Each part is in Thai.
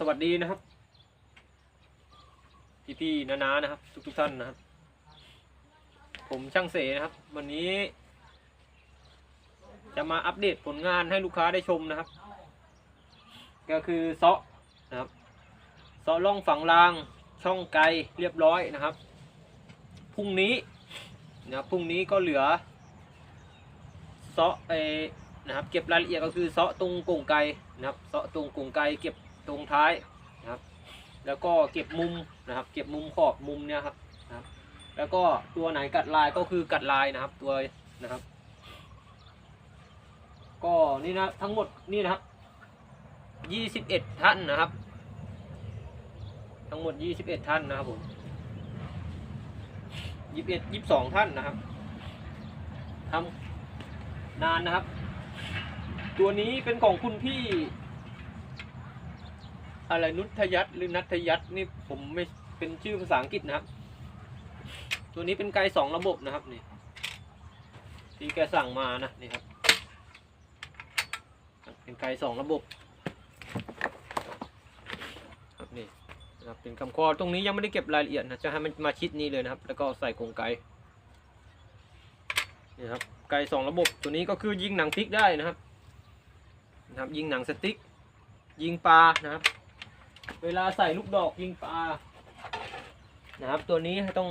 สวัสดีนะครับ พี่พี่ๆนาๆนะครับทุกทุกๆท่านนะครับ ผมช่างเสนะครับ วันนี้ จะมาอัปเดตผลงานให้ลูกค้าได้ชมนะครับ ก็คือเซาะนะครับเซาะล่องฝังรางช่องไกลเรียบร้อยนะครับพรุ่งนี้นะครับพรุ่งนี้ก็เหลือเซาะเออนะครับเก็บรายละเอียดก็คือเซาะตรงกงไกนะครับเซาะตรงกงไกเก็บ ตรงท้ายนะครับ แล้วก็เก็บมุมนะครับ เก็บมุมขอบมุมเนี่ยครับนะครับ แล้วก็ตัวไหนกัดลายก็คือกัดลายนะครับ ตัวนะครับ ก็นี่นะทั้งหมดนี่นะครับยี่สิบเอ็ดท่านนะครับ ทั้งหมดยี่สิบเอ็ดท่านนะครับผมยี่สิบเอ็ดยี่สิบสองท่านนะครับทำนานนะครับ ตัวนี้เป็นของคุณพี่ อะไรนุทยัตหรือนัทยัตนี่ผมไม่เป็นชื่อภาษาอังกฤษนะครับ ตัวนี้เป็นไกด์สองระบบนะครับนี่ที่แกสั่งมานะนี่ครับ เป็นไกด์สองระบบครับนี่นะครับเป็นคำคอตรงนี้ยังไม่ได้เก็บรายละเอียดนะจะให้มันมาชิดนี้เลยนะครับ แล้วก็ใส่กรงไกนี่ครับไกด์สองระบบตัวนี้ก็คือยิงหนังพลิกได้นะครับนะครับ ยิงหนังสติ๊กยิงปลานะครับ เวลาใส่ลูกดอกยิงปลานะครับ ตัวนี้ต้อง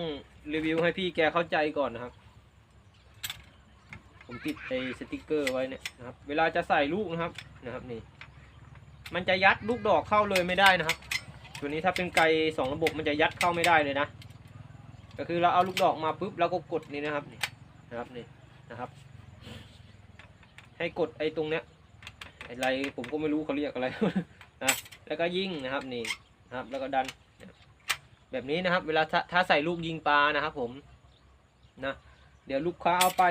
รีวิวให้พี่แกเข้าใจก่อนนะครับ ผมติดไอ้สติกเกอร์ไว้เนี่ยนะครับ เวลาจะใส่ลูกนะครับนะครับนี่ มันจะยัดลูกดอกเข้าเลยไม่ได้นะครับ ตัวนี้ถ้าเป็นไกสองระบบมันจะยัดเข้าไม่ได้เลยนะก็คือเราเอาลูกดอกมาปุ๊บเราก็กดนี่นะครับนี่นะครับนี่นะครับ ให้กดไอ้ตรงเนี้ยอะไรผมก็ไม่รู้เขาเรียกอะไรนะ แล้วก็ยิงนะครับนี่นะครับแล้วก็ดัน แบบนี้นะครับ เวลาถ้าใส่ลูกยิงปลานะครับ ผมนะเดี๋ยวลูกค้าเอาไป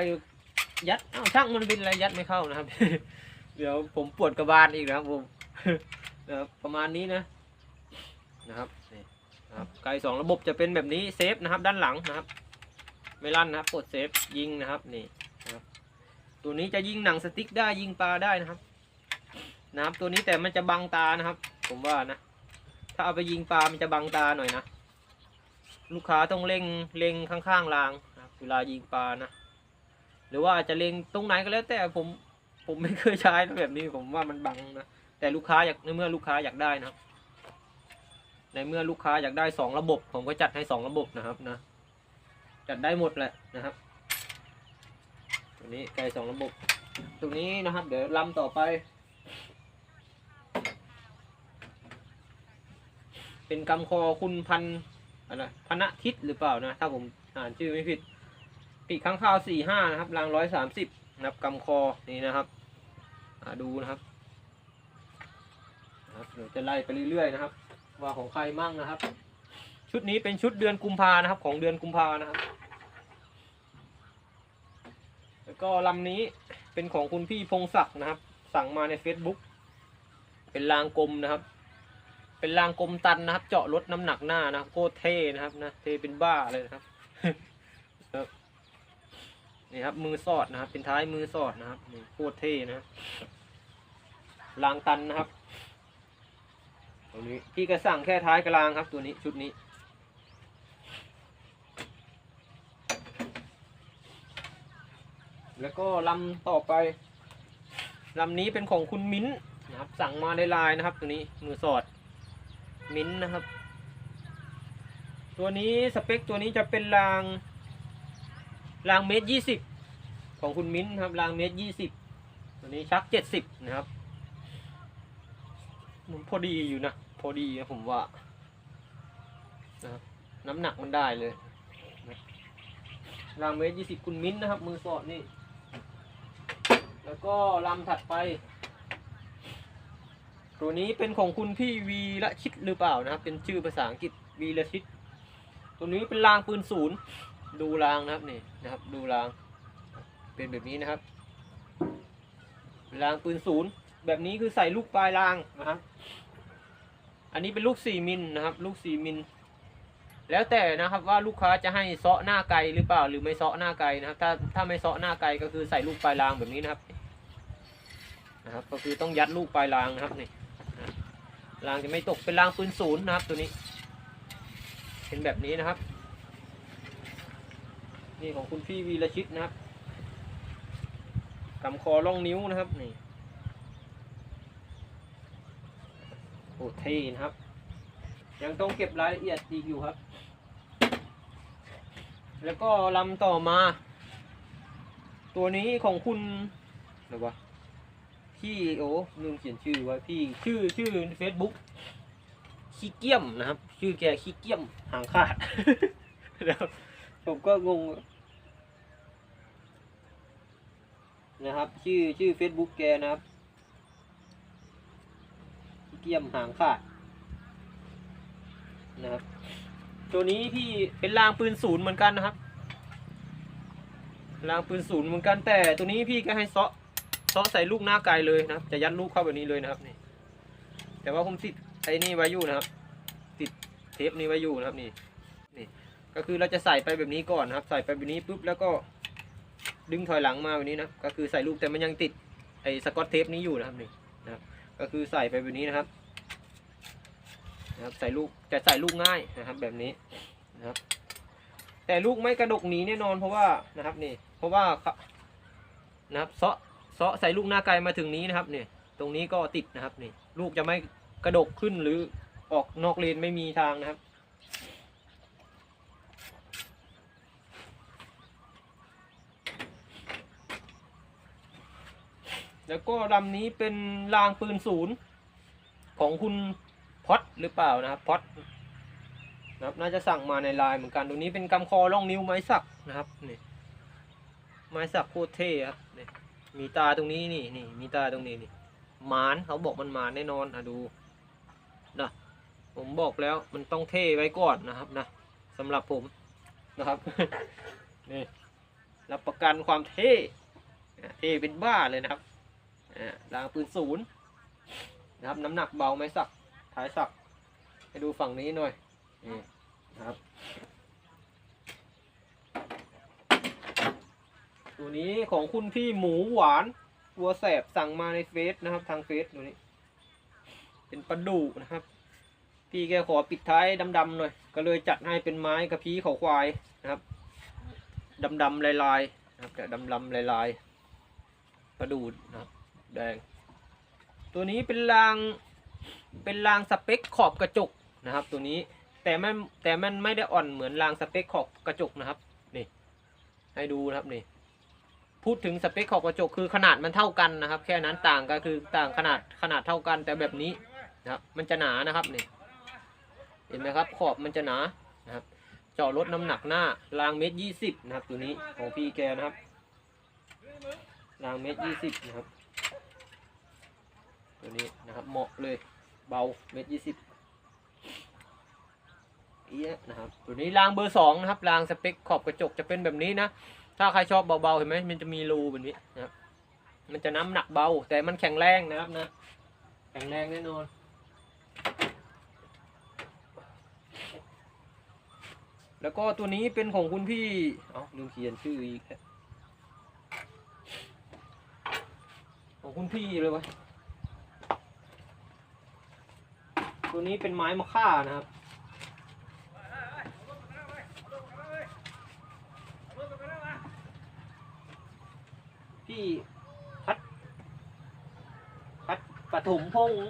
ยัดอ้าวช่างมันเป็นอะไรยัดไม่เข้านะครับ เดี๋ยวผมปวดกระบาลอีกนะครับผมนะครับประมาณนี้นะนะครับนี่นะครับไกสองระบบจะเป็นแบบนี้เซฟนะครับ ด้านหลังนะครับ ไม่ลั่นนะครับกดเซฟยิงนะครับนี่นะครับ ตัวนี้จะยิงหนังสติ๊กได้ยิงปลาได้นะครับ นะครับตัวนี้แต่มันจะบังตานะครับ ผมว่านะ ถ้าเอาไปยิงปลา มันจะบังตาหน่อยนะ ลูกค้าต้องเล็งเล็งข้างๆรางนะเวลายิงปลานะ หรือว่าจะเล็งตรงไหนก็แล้วแต่ผมผมไม่เคยใช้นะแบบนี้ผมว่ามันบังนะ แต่ลูกค้าอยากในเมื่อลูกค้าอยากได้นะในเมื่อลูกค้าอยากได้สองระบบ ผมก็จัดให้สองระบบนะครับนะ จัดได้หมดแหละนะครับ ตัวนี้ไกลสองระบบ ตรงนี้นะครับ เดี๋ยวลำต่อไป เป็นกำคอคุณพันอะไรพนทิศหรือเปล่านะ ถ้าผมอ่านชื่อไม่ผิด ปีกข้างข้าวสี่ห้านะครับรางร้อยสามสิบนับกำคอนี่นะครับดูนะครับนะครับเดี๋ยวจะไล่ไปเรื่อยๆนะครับ ว่าของใครมั่งนะครับ ชุดนี้เป็นชุดเดือนกุมภานะครับ ของเดือนกุมภานะครับ แล้วก็ลำนี้เป็นของคุณพี่พงศักดิ์นะครับ สั่งมาใน Facebook เป็นรางกลมนะครับ เป็นรางกลมตันนะครับ เจาะลดน้ำหนักหน้านะครับโคตรเท่นะครับนะเท่เป็นบ้าเลยนะครับครับนี่ครับมือสอดนะครับ เป็นท้ายมือสอดนะครับนี่โคตรเท่นะรางตันนะครับตัวนี้พี่ก็สั่งแค่ท้ายกลางครับ ตัวนี้ชุดนี้แล้วก็ลำต่อไปลำนี้เป็นของคุณมิ้นท์นะครับ สั่งมาในไลน์นะครับ ตัวนี้มือสอด มิ้นนะครับ ตัวนี้สเปคตัวนี้จะเป็นรางรางเมตรยี่สิบของคุณมิ้นครับรางเมตรยี่สิบตัวนี้ชักเจ็ดสิบนะครับมันพอดีอยู่นะพอดีนะผมว่านะครับน้ำหนักมันได้เลยรางเมตรยี่สิบคุณมิ้นนะครับ มือสอดนี่ แล้วก็ลำถัดไป ตัวนี้เป็นของคุณพี่วีละชิดหรือเปล่านะครับ เป็นชื่อภาษาอังกฤษวีละชิด ตัวนี้เป็นรางปืนศูนย์ดูรางนะครับนี่นะครับ ดูราง เป็นแบบนี้นะครับรางปืนศูนย์แบบนี้คือใส่ลูกปลายรางนะครับ อันนี้เป็นลูกสี่มิลนะครับ ลูกสี่มิล แล้วแต่นะครับว่าลูกค้าจะให้เซาะหน้าไกลหรือเปล่า หรือไม่เซาะหน้าไกลนะครับ ถ้าถ้าไม่เซาะหน้าไกลก็คือใส่ลูกปลายรางแบบนี้นะครับนะครับ ก็คือต้องยัดลูกปลายรางนะครับนี่ รางจะไม่ตกเป็นรางปืนศูนย์นะครับ ตัวนี้ เป็นแบบนี้นะครับ นี่ของคุณพี่วีรชิตนะครับกำคอล่องนิ้วนะครับนี่โอ้เท่นะครับ ยังต้องเก็บรายละเอียดอีกอยู่ครับ แล้วก็ลำต่อมา ตัวนี้ของคุณอะไรวะ พี่โอ้ลืมเขียนชื่อไว้พี่ชื่อชื่อเฟซบุ๊กขี้เกียมนะครับ ชื่อแกขี้เกียมหางขาดแล้วผมก็งงนะครับ ชื่อชื่อ Facebook แกนะครับขี้เกียมหางขาดนะครับ ตัวนี้พี่เป็นรางปืนศูนย์เหมือนกันนะครับรางปืนศูนย์เหมือนกันแต่ตัวนี้พี่ก็ให้เซาะ ซาะใส่ลูกหน้าไกลเลยนะครับจะยัดลูกเข้าแบบนี้เลยนะครับนี่แต่ว่าผมติดไอ้นี่ไว้อยู่นะครับ ติดเทปนี้ไว้อยู่นะครับนี่นี่ก็คือเราจะใส่ไปแบบนี้ก่อนนะครับ ใส่ไปแบบนี้ปุ๊บแล้วก็ดึงถอยหลังมาแบบนี้นะก็คือใส่ลูกแต่มันยังติดไอ้สกอตเทปนี้อยู่นะครับนี่นะครับก็คือใส่ไปแบบนี้นะครับนะครับใส่ลูกจะใส่ลูกง่ายนะครับแบบนี้นะครับ แต่ลูกไม่กระดกหนีแน่นอนเพราะว่านะครับนี่ เพราะว่านะครับเซาะ เซาะใส่ลูกหน้าไกลมาถึงนี้นะครับเนี่ยตรงนี้ก็ติดนะครับนี่ลูกจะไม่กระดกขึ้นหรือออกนอกเลนไม่มีทางนะครับ แล้วก็ลำนี้เป็นรางปืนศูนย์ของคุณพอดหรือเปล่านะครับพอดนะครับน่าจะสั่งมาในไลน์เหมือนกันตัวนี้เป็นกำคอล่องนิ้วไม้สักนะครับนี่ไม้สักโคตรเท่ครับนี่ มีตาตรงนี้นี่นี่มีตาตรงนี้นี่หมานเขาบอกมันหมานแน่นอนอะดูนะผมบอกแล้วมันต้องเท่ไว้ก่อนนะครับนะสำหรับผมนะครับนี่รับประกันความเท่เท่เป็นบ้าเลยนะครับอ่ารางปืนศูนย์นะครับน้ำหนักเบาไหมสักท้ายสักให้ดูฝั่งนี้หน่อยนี่นะครับ ตัวนี้ของคุณพี่หมูหวานวัวแสบสั่งมาในเฟซนะครับ ทางเฟซตัวนี้ เป็นปลาดุนะครับ พี่แกขอปิดท้ายดำๆหน่อย ก็เลยจัดให้เป็นไม้กระพี้เขาควายนะครับดำๆลายๆนะครับแต่ดำๆลายๆปลาดูดนะครับ แดง ตัวนี้เป็นราง เป็นรางสเปคขอบกระจกนะครับ ตัวนี้แต่มันแต่มันไม่ได้อ่อนเหมือนรางสเปคขอบกระจกนะครับ นี่ ให้ดูนะครับนี่ พูดถึงสเปคขอบกระจกคือขนาดมันเท่ากันนะครับ แค่นั้นต่างก็คือต่างขนาดขนาดเท่ากันแต่แบบนี้นะครับ มันจะหนานะครับนี่เห็นไหมครับ ขอบมันจะหนานะครับเจาะลดน้ำหนักหน้ารางเมตรยี่สิบนะครับ ตัวนี้ของพี่แกนะครับรางเมตรยี่สิบนะครับ ตัวนี้นะครับเหมาะเลยเบาเมตรยี่สิบเอี้ยนะครับ ตัวนี้รางเบอร์สองนะครับรางสเปคขอบกระจกจะเป็นแบบนี้นะ ถ้าใครชอบเบาๆเห็นไหมมันจะมีรูแบบนี้นะมันจะน้ำหนักเบา แต่มันแข็งแรงนะครับนะ แข็งแรงแน่นอนแล้วก็ตัวนี้เป็นของคุณพี่ เอาลืมเขียนชื่ออีกของคุณพี่เลยวะตัวนี้เป็นไม้มะค่านะครับ พี่พัดพัดปฐมพงษ์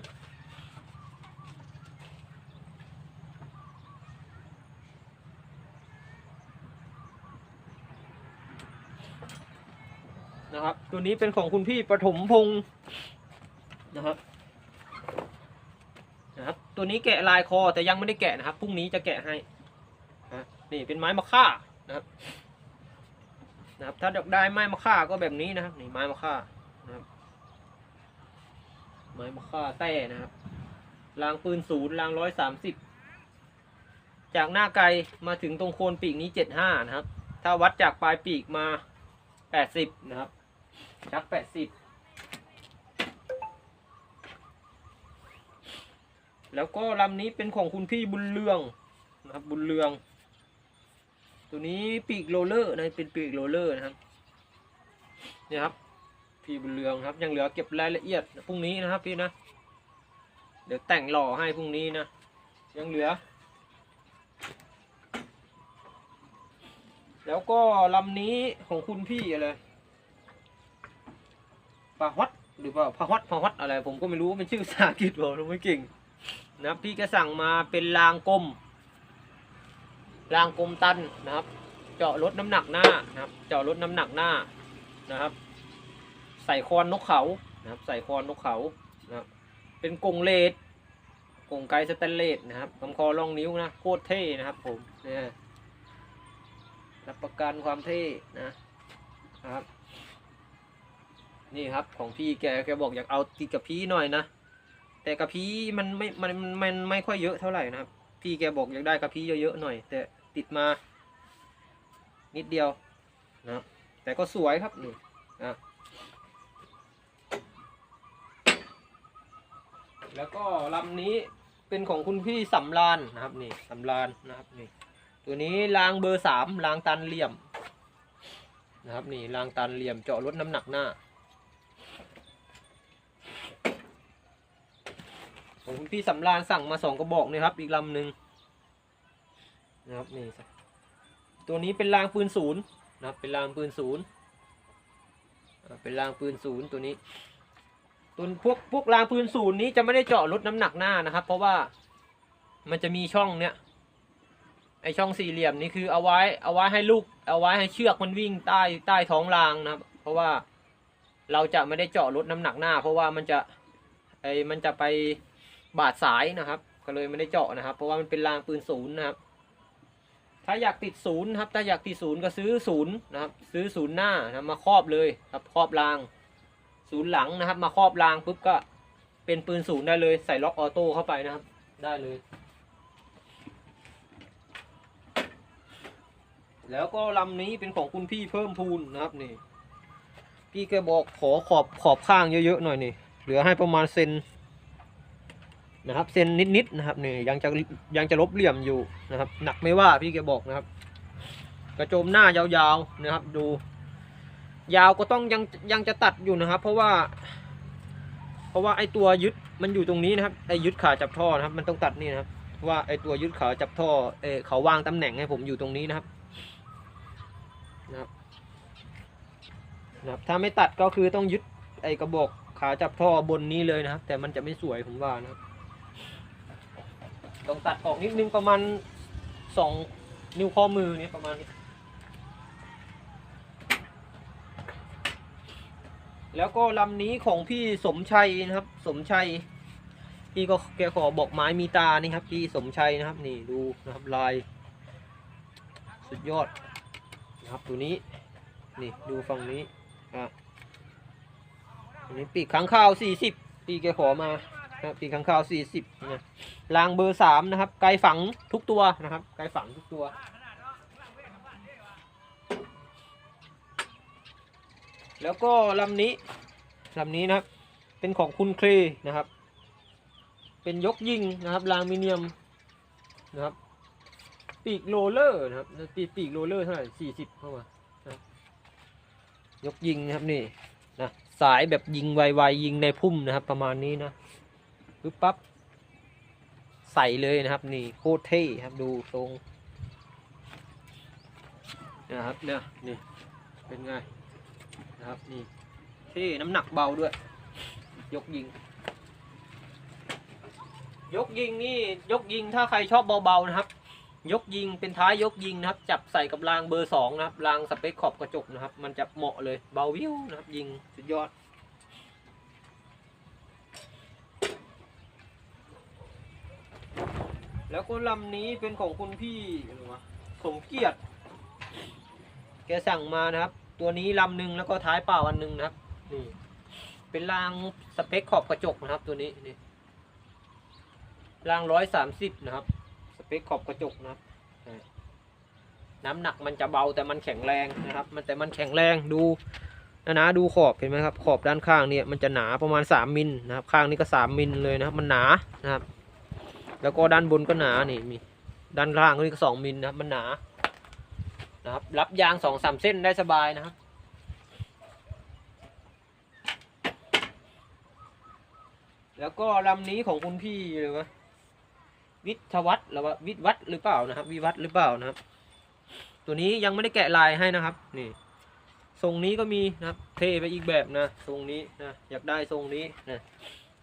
นะครับ ตัวนี้เป็นของคุณพี่ปฐมพงษ์นะครับนะครับตัวนี้แกะลายคอแต่ยังไม่ได้แกะนะครับพรุ่งนี้จะแกะให้นะนี่เป็นไม้มะค่านะครับ นะครับถ้าอยากได้ไม้มะค่าก็แบบนี้นะครับนี่ไม้มะค่านะครับไม้มะค่าแต้นะครับรางปืนศูนย์รางร้อยสามสิบจากหน้าไกลมาถึงตรงโคนปีกนี้เจ็ดห้านะครับ ถ้าวัดจากปลายปีกมาแปดสิบนะครับ ชักแปดสิบแล้วก็ลำนี้เป็นของคุณพี่บุญเรืองนะครับบุญเรือง ตัวนี้ปีกโรเลอร์นะเป็นปีกโรเลอร์นะครับเนี่ยครับพี่บุญเรืองครับ ยังเหลือเก็บรายละเอียดพรุ่งนี้นะครับพี่นะ เดี๋ยวแต่งหล่อให้พรุ่งนี้นะ ยังเหลือ แล้วก็ลำนี้ของคุณพี่อะไรปาฮอตหรือเปล่าพาฮอตพาฮอตอะไร ผมก็ไม่รู้ว่าเป็นชื่อภาษาอังกฤษผมไม่เก่งนะพี่ก็สั่งมาเป็นรางกลม รางกลมตันนะครับ เจาะลดน้ำหนักหน้านะครับ เจาะลดน้ำหนักหน้านะครับ ใส่คอนนกเขานะครับ ใส่คอนนกเขานะครับเป็นกงเลดกงไกสแตนเลสนะครับลำคอร่องนิ้วนะโคตรเท่นะครับ ผมเนี่ยรับประกันความเท่นะนะครับ นี่ครับของพี่แกแกบอกอยากเอาติดกับพี่หน่อยนะแต่กระพี้มันไม่ มัน มันมันไม่ค่อยเยอะเท่าไหร่นะครับ พี่แกบอกอยากได้กระพี้เยอะๆหน่อย แต่ ติดมา นิดเดียวนะครับแต่ก็สวยครับนี่นะแล้วก็ลำนี้เป็นของคุณพี่สำรานนะครับนี่สำรานนะครับนี่ตัวนี้รางเบอร์สามรางตันเหลี่ยมนะครับนี่รางตันเหลี่ยมเจาะลดน้ำหนักหน้าของคุณพี่สำราญสั่งมาสองกระบอกนี่ครับอีกลำหนึ่ง นะครับนี่ตัวนี้เป็นรางปืนศูนย์นะครับเป็นรางปืนศูนย์เป็นรางปืนศูนย์ตัวนี้ตัวพวกพวกรางปืนศูนย์นี้จะไม่ได้เจาะลดน้ำหนักหน้านะครับ เพราะว่ามันจะมีช่องเนี้ยไอช่องสี่เหลี่ยมนี้คือเอาไว้เอาไว้ให้ลูก เอาไว้ให้เชือกมันวิ่งใต้ใต้ท้องรางนะครับ เพราะว่าเราจะไม่ได้เจาะลดน้ำหนักหน้า เพราะว่ามันจะไอมันจะไปบาดสายนะครับ ก็เลยไม่ได้เจาะนะครับ เพราะว่ามันเป็นรางปืนศูนย์นะครับ ถ้าอยากติดศูนย์ครับ ถ้าอยากติดศูนย์ก็ซื้อศูนย์นะครับ ซื้อศูนย์หน้านะมาครอบเลยครับครอบราง ศูนย์หลังนะครับ มาครอบรางปุ๊บก็เป็นปืนศูนย์ได้เลย ใส่ล็อกออโต้เข้าไปนะครับ ได้เลย แล้วก็ลำนี้เป็นของคุณพี่เพิ่มพูนนะครับนี่ พี่แกบอกขอขอบขอบข้างเยอะๆหน่อยนี่ เหลือให้ประมาณเซน นะครับเซนนิดๆนะครับนี่ยังจะยังจะลบเหลี่ยมอยู่นะครับ หนักไม่ว่าพี่แกบอกนะครับ กระโจมหน้ายาวๆนะครับ ดู ยาวก็ต้องยังยังจะตัดอยู่นะครับ เพราะว่า เพราะว่าไอตัวยึดมันอยู่ตรงนี้นะครับไอยึดขาจับท่อนะครับ มันต้องตัดนี่นะครับว่าไอตัวยึดขาจับท่อเอเขาวางตำแหน่งให้ผมอยู่ตรงนี้นะครับนะครับนะครับถ้าไม่ตัดก็คือต้องยึดไอกระบอกขาจับท่อบนนี้เลยนะครับ แต่มันจะไม่สวยผมว่านะครับ ต้องตัดออกนิดนึงประมาณสองนิ้วข้อมือเนี่ยประมาณนี้ แล้วก็ลำนี้ของพี่สมชัยนะครับ สมชัย พี่ก็แกขอบอกไม้มีตานี่ครับ พี่สมชัยนะครับ นี่ดูนะครับลาย สุดยอดนะครับตัวนี้ นี่ดูฝั่งนี้อะอันนี้ปีกค้างข้าวสี่สิบปีแกขอมา นะครับปีกค้งข้าวสี่สิบนะรางเบอร์สามนะครับ ไกลฝังทุกตัวนะครับ ไกลฝังทุกตัวแล้วก็ลำนี้ลำนี้นะครับ เป็นของคุณเคลนะครับ เป็นยกยิงนะครับรางมิเนียมนะครับ ปีกโรลเลอร์นะครับปีปีกโรลเลอร์เท่าไหร่สี่สิบเข้ามานะยกยิงนะครับนี่นะสายแบบยิงไวๆยิงในพุ่มนะครับ ประมาณนี้นะ ปึ๊บปั๊บใส่เลยนะครับ นี่โคตรเท่ครับดูทรงนะครับเนี่ยนี่เป็นไงนะครับนี่เท่น้ำหนักเบาด้วย ยกยิง ยกยิงนี่ยกยิงถ้าใครชอบเบาๆนะครับ ยกยิงเป็นท้ายยกยิงนะครับ จับใส่กับรางเบอร์สองนะครับรางสเปคขอบกระจกนะครับ มันจะเหมาะเลยเบาวิวนะครับ ยิงสุดยอด แล้วก็ลำนี้เป็นของคุณพี่อะไรวะสมเกียรติแกสั่งมานะครับ ตัวนี้ลำหนึ่งแล้วก็ท้ายเปล่าอันหนึ่งนะครับนี่เป็นรางสเปคขอบกระจกนะครับ ตัวนี้นี่รางร้อยสามสิบนะครับ สเปคขอบกระจกนะครับน้ำหนักมันจะเบาแต่มันแข็งแรงนะครับ มันแต่มันแข็งแรงดูนะนะดูขอบเห็นไหมครับ ขอบด้านข้างเนี่ยมันจะหนาประมาณสามมิลนะครับ ข้างนี้ก็สามมิลเลยนะครับ มันหนานะครับ แล้วก็ด้านบนก็หนานี่มีด้านล่างนี่ก็สองมิลนะครับมันหนานะครับ รับยางสองสามเส้นได้สบายนะครับแล้วก็ลำนี้ของคุณพี่เลยวะวิทวัฒน์หรือว่าวิทย์วัฒน์หรือเปล่านะครับ วิวัฒน์หรือเปล่านะครับ ตัวนี้ยังไม่ได้แกะลายให้นะครับ นี่ทรงนี้ก็มีนะครับ เทไปอีกแบบนะ ทรงนี้นะอยากได้ทรงนี้นะ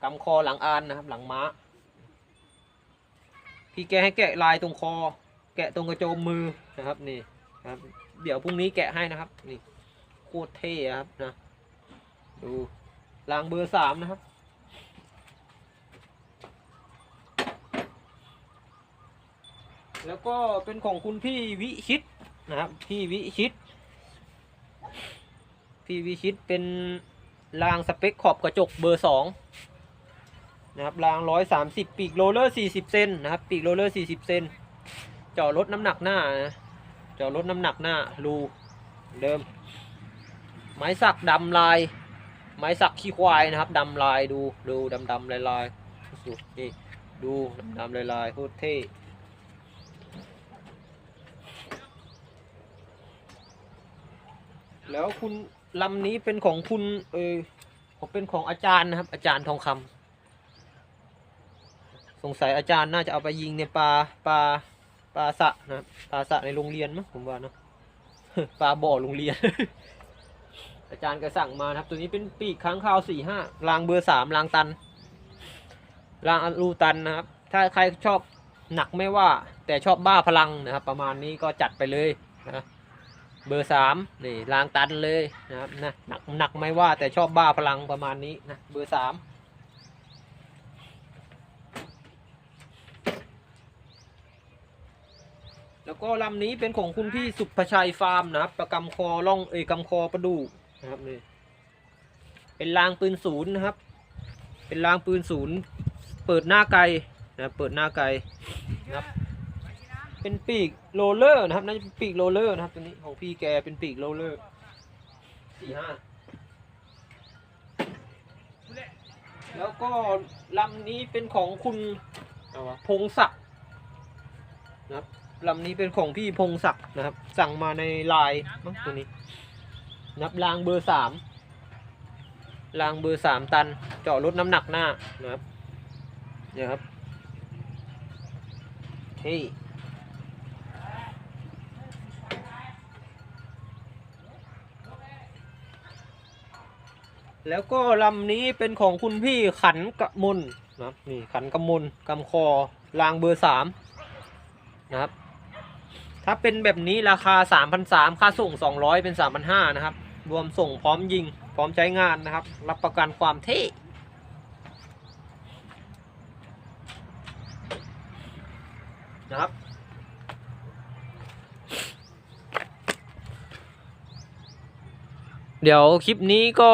กำคอหลังอานนะครับ หลังม้า พี่แกให้แกะลายตรงคอ แกะตรงกระโจมมือนะครับนี่ครับ เดี๋ยวพรุ่งนี้แกะให้นะครับนี่โคตรเท่ครับนะดูรางเบอร์สามนะครับแล้วก็เป็นของคุณพี่วิชิตนะครับ พี่วิชิต พี่วิชิตเป็นรางสเปคขอบกระจกเบอร์สอง นะครับรางร้อยสามสิบปีกโรลเลอร์สี่สิบเซนนะครับ ปีกโรลเลอร์สี่สิบเซนเจาะลดน้ำหนักหน้านะเจาะลดน้ำหนักหน้ารูเดิม ไม้สักดำลาย ไม้สักขี้ควายนะครับดำลายดูดูดำดำลายลายดูนี่ดูดำดำลายลายโคตรเท่แล้วคุณลำนี้เป็นของคุณเออผมเป็นของอาจารย์นะครับ อาจารย์ทองคำ สงสัยอาจารย์น่าจะเอาไปยิงในปลาปลาปลาสะนะครับปลาสะในโรงเรียนมั้งผมว่านะปลาบ่อโรงเรียน อาจารย์ก็สั่งมานะครับ ตัวนี้เป็นปีกค้างคาวสี่ห้ารางเบอร์สามรางตันรางอลูตันนะครับ ถ้าใครชอบหนักไม่ว่า แต่ชอบบ้าพลังนะครับ ประมาณนี้ก็จัดไปเลยนะเบอร์สามนี่รางตันเลยนะครับนะหนักหนักไม่ว่าแต่ชอบบ้าพลังประมาณนี้นะเบอร์สาม แล้วก็ลำนี้เป็นของคุณพี่สุภชัยฟาร์มนะครับประกำคอล่องเอกำคอประดูนะครับนี่เป็นรางปืนศูนย์นะครับ เป็นรางปืนศูนย์เปิดหน้าไกลนะเปิดหน้าไกลนะครับ เป็นปีกโรเลอร์นะครับน่าจะเป็นปีกโรเลอร์นะครับตัวนี้ของพี่แกเป็นปีกโรเลอร์สี่ห้าแล้วก็ลำนี้เป็นของคุณพงศักดิ์นะครับ ลำนี้เป็นของพี่พงศักดิ์นะครับ สั่งมาในไลน์มั้งตัวนี้ นับรางเบอร์สามรางเบอร์สามตัน เจาะลดน้ำหนักหน้านะครับเนี่ยครับเฮ้แล้วก็ลำนี้เป็นของคุณพี่ขันกะมลนะครับนี่ขันกะมลกำคอรางเบอร์สามนะครับ ถ้าเป็นแบบนี้ราคา3 0 0 ค่าส่ง 200 เป็น 3,500 นะครับ รวมส่งพร้อมยิง พร้อมใช้งานนะครับ รับประกันความเท่นะครับ เดี๋ยวคลิปนี้ก็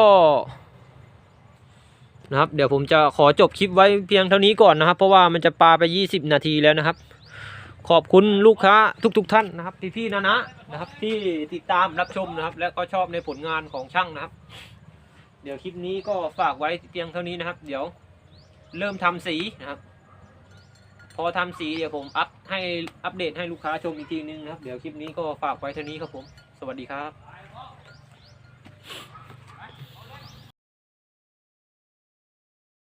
นะครับ เดี๋ยวผมจะขอจบคลิปไว้เพียงเท่านี้ก่อนนะครับ เพราะว่ามันจะปาไป 20 นาทีแล้วนะครับ ขอบคุณลูกค้าทุกๆทท่านนะครับพี่ๆนะนะนะครับที่ติดตามรับชมนะครับ และก็ชอบในผลงานของช่างนะครับ เดี๋ยวคลิปนี้ก็ฝากไว้เพียงเท่านี้นะครับ เดี๋ยวเริ่มทำสีนะครับ พอทำสีเดี๋ยวผมอัพให้อัปเดตให้ลูกค้าชมอีกทีนึงนะครับ เดี๋ยวคลิปนี้ก็ฝากไว้เท่านี้ครับผม สวัสดีครับ